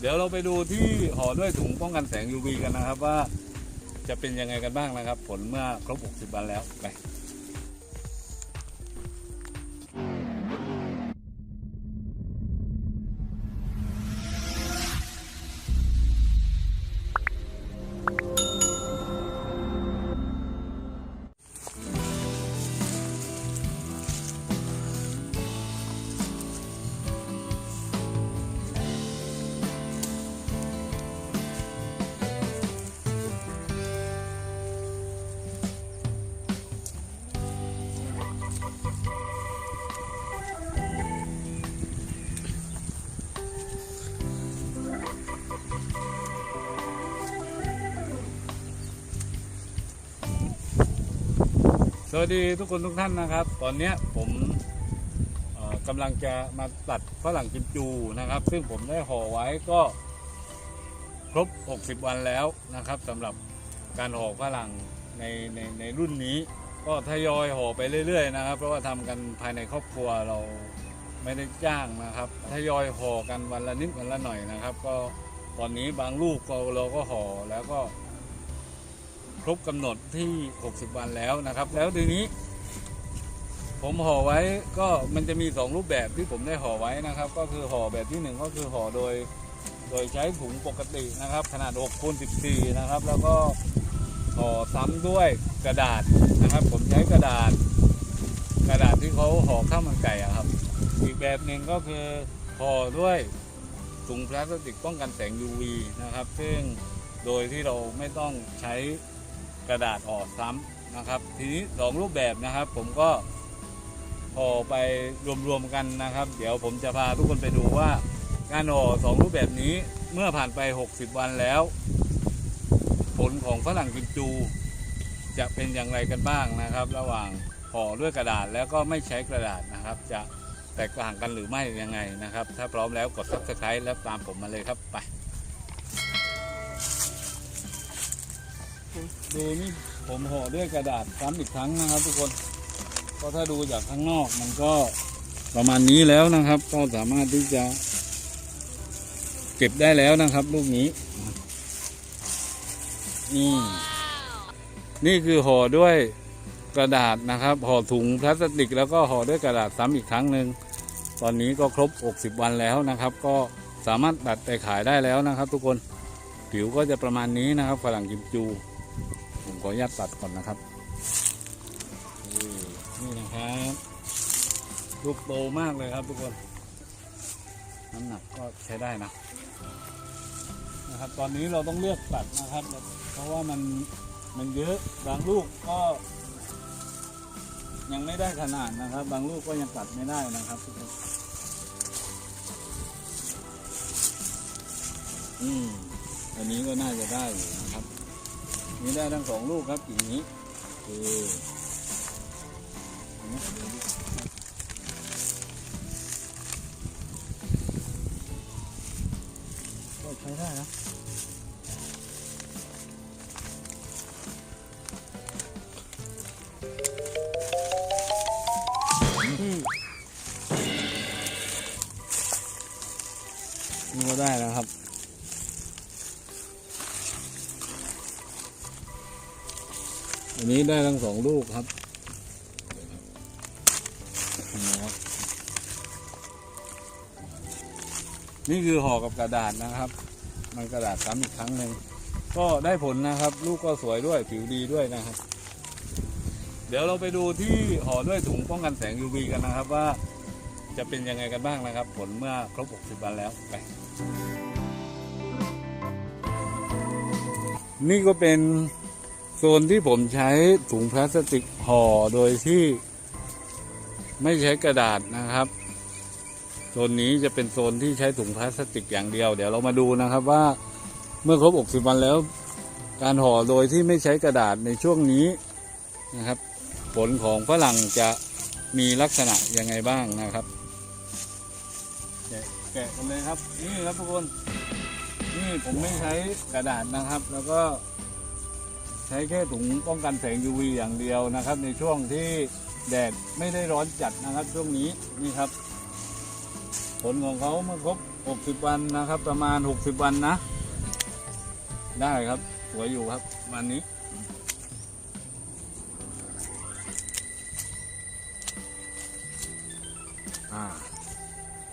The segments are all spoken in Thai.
เดี๋ยวเราไปดูที่ห่อด้วยถุงป้องกันแสง UV กันนะครับว่าจะเป็นยังไงกันบ้างนะครับ ผลเมื่อครบ 60 วันแล้วไป วัสดีทุกคนทุกท่านนะครับ ตอนนี้ผมกำลังจะมาตัดฝรั่งกิมจูนะครับ ซึ่งผมได้ห่อไว้ก็ครบ 60 วันแล้วนะครับสำหรับการห่อฝรั่งในในในรุ่นนี้ ก็ทยอยห่อไปเรื่อย ๆ นะครับ เพราะว่าทำกันภายในครอบครัวเราไม่ได้จ้างนะครับทยอยห่อกันวันละนิดวันละหน่อยนะครับ ก็ตอนนี้บางลูกเราเราก็ห่อแล้วก็ รบกำหนดที่ 60 วันแล้วนะครับ แล้วทีนี้ ผมห่อไว้ก็มันจะมี 2 รูปแบบที่ผมได้ห่อไว้นะครับ ก็คือห่อแบบที่ 1 ก็คือห่อโดย โดยใช้ถุงปกตินะครับ ขนาด6คูณ14 นะครับ แล้วก็ห่อซ้ำด้วยกระดาษนะครับ ผมใช้กระดาษ กระดาษที่เขาห่อข้าวมันไก่อะครับ อีกแบบหนึ่งก็คือห่อด้วยถุงพลาสติกป้องกันแสง UV นะครับ ซึ่งโดยที่เราไม่ต้องใช้ กระดาษห่อซ้ำนะครับ ทีนี้สองรูปแบบนะครับ ผมก็ห่อไปรวมๆกันนะครับ เดี๋ยวผมจะพาทุกคนไปดูว่าการห่อสองรูปแบบนี้เมื่อผ่านไป 60 วันแล้ว ผลของฝรั่งกิมจู จะเป็นอย่างไรกันบ้างนะครับ ระหว่างห่อด้วยกระดาษแล้วก็ไม่ใช้กระดาษนะครับ จะแตกต่างกันหรือไม่ยังไงนะครับ ถ้าพร้อมแล้วกด subscribe แล้วตามผมมาเลยครับไป ดูนี่ผมห่อด้วยกระดาษซ้ำอีกครั้งนะครับ ทุกคนก็ถ้าดูจากข้างนอกมันก็ประมาณนี้แล้วนะครับ ก็สามารถที่จะเก็บได้แล้วนะครับ ลูกนี้นี่นี่คือห่อด้วยกระดาษนะครับห่อถุงพลาสติก แล้วก็ห่อด้วยกระดาษซ้ำอีกครั้งหนึ่งตอนนี้ก็ครบ 60 วันแล้วนะครับ ก็สามารถตัดไปขายได้แล้วนะครับ ทุกคนผิวก็จะประมาณนี้นะครับฝรั่งกิมจู ขออนุญาตตัดก่อนนะครับ นี่นะครับลูกโตมากเลยครับทุกคน น้ำหนักก็ใช้ได้นะนะครับ ตอนนี้เราต้องเลือกตัดนะครับ เพราะว่ามันมันเยอะบางลูกก็ ยังไม่ได้ขนาดนะครับ บางลูกก็ยังตัดไม่ได้นะครับทุกคนอืมอันนี้ก็น่าจะได้อยู่นะครับ นี่ได้ทั้งสองลูกครับอย่างนี้คเห็นไหมก็ใช้ได้นะมนี่ก็ได้แล้วครับ อันนี้ได้ทั้งสองลูกครับนะครับ นี่คือห่อกับกระดาษนะครับ มันกระดาษซ้ำอีกครั้งหนึ่ง ก็ได้ผลนะครับ ลูกก็สวยด้วยผิวดีด้วยนะครับ เดี๋ยวเราไปดูที่ห่อด้วยถุงป้องกันแสง UV กันนะครับว่าจะเป็นยังไงกันบ้างนะครับ ผลเมื่อครบ 60 วันแล้วไปนี่ก็เป็น โซนที่ผมใช้ถุงพลาสติกห่อโดยที่ไม่ใช้กระดาษนะครับ โซนนี้จะเป็นโซนที่ใช้ถุงพลาสติกอย่างเดียว เดี๋ยวเรามาดูนะครับว่าเมื่อครบ 60 วันแล้ว การห่อโดยที่ไม่ใช้กระดาษในช่วงนี้นะครับ ผลของฝรั่งจะมีลักษณะยังไงบ้างนะครับ แกะแกะกันเลยครับ นี่ครับทุกคน นี่ผมไม่ใช้กระดาษนะครับ แล้วก็ ใช้แค่ถุงป้องกันแสง UV อย่างเดียวนะครับ ในช่วงที่แดดไม่ได้ร้อนจัดนะครับช่วงนี้นี่ครับ ผลของเขาเมื่อครบหกสิบวันนะครับ ประมาณหกสิบวันนะ ได้ครับสวยอยู่ครับวันนี้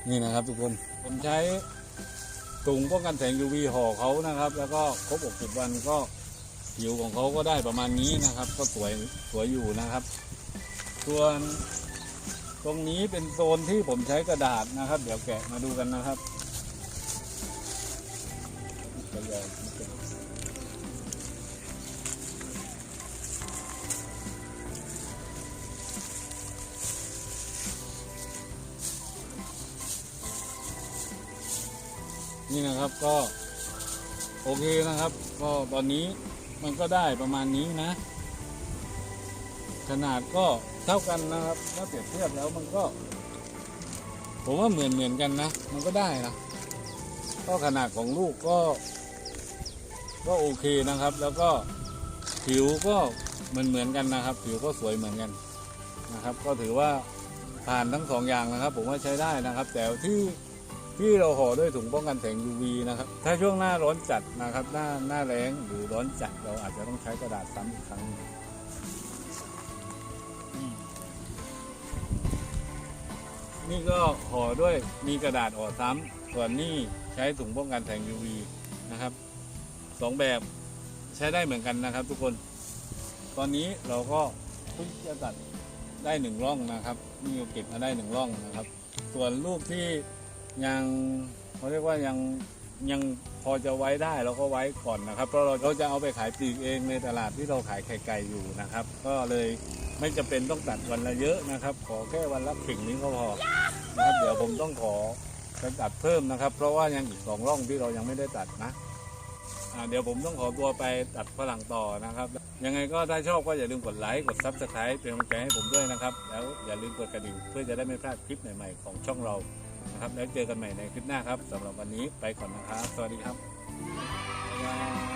นี่นะครับทุกคนผมใช้ถุงป้องกันแสง UV ห่อเขานะครับ แล้วก็ครบ 60 วันก็ ผิวของเขาก็ได้ประมาณนี้นะครับ ก็สวยสวยอยู่นะครับ ส่วนตรงนี้เป็นโซนที่ผมใช้กระดาษนะครับ เดี๋ยวแกะมาดูกันนะครับนี่นะครับก็โอเคนะครับ ก็ตอนนี้ มันก็ได้ประมาณนี้นะ ขนาดก็เท่ากันนะครับถ้าเปรียบเทียบแล้วมันก็ ผมว่าเหมือนเหมือนกันนะ มันก็ได้นะก็ขนาดของลูกก็ ก็โอเคนะครับ แล้วก็ผิวก็เหมือนเหมือนกันนะครับ ผิวก็สวยเหมือนกันนะครับ ก็ถือว่าผ่านทั้งสองอย่างนะครับ ผมว่าใช้ได้นะครับ แต่ที่ ที่เราห่อด้วยถุงป้องกันแสง UV นะครับ ถ้าช่วงหน้าร้อนจัดนะครับ หน้าหน้าแรงหรือร้อนจัดเราอาจจะต้องใช้กระดาษซ้ำอีกครั้งหนึ่งนี่ก็ห่อด้วยมีกระดาษห่อซ้ำส่วนนี่ใช้ถุงป้องกันแสง UV นะครับสองแบบใช้ได้เหมือนกันนะครับ ทุกคน ตอนนี้เราก็เพิ่งจะตัดได้หนึ่งร่องนะครับ นี่เก็บมาได้หนึ่งร่องนะครับ ส่วนลูกที่ ยังเขาเรียกว่ายังยังพอจะไว้ได้เราก็ไว้ก่อนนะครับ เพราะเราเขาจะเอาไปขายปลีกเองในตลาดที่เราขายไข่ไก่อยู่นะครับ ก็เลยไม่จำเป็นต้องตัดวันละเยอะนะครับ ขอแค่วันละผิ่งนี้ก็พอนะครับเดี๋ยวผมต้องขอไปตัดเพิ่มนะครับ เพราะว่ายังอีกสองร่องที่เรายังไม่ได้ตัดนะเดี๋ยวผมต้องขอตัวไปตัดฝรั่งต่อนะครับ ยังไงก็ถ้าชอบก็อย่าลืมกดไลค์กดซับสไครป์เป็นกำลังใจให้ผมด้วยนะครับ แล้วอย่าลืมกดกระดิ่งเพื่อจะได้ไม่พลาดคลิปใหม่ๆของช่องเรา นะครับ แล้วเจอกันใหม่ในคลิปหน้าครับสำหรับวันนี้ไปก่อนนะครับ สวัสดีครับบ๊ายบาย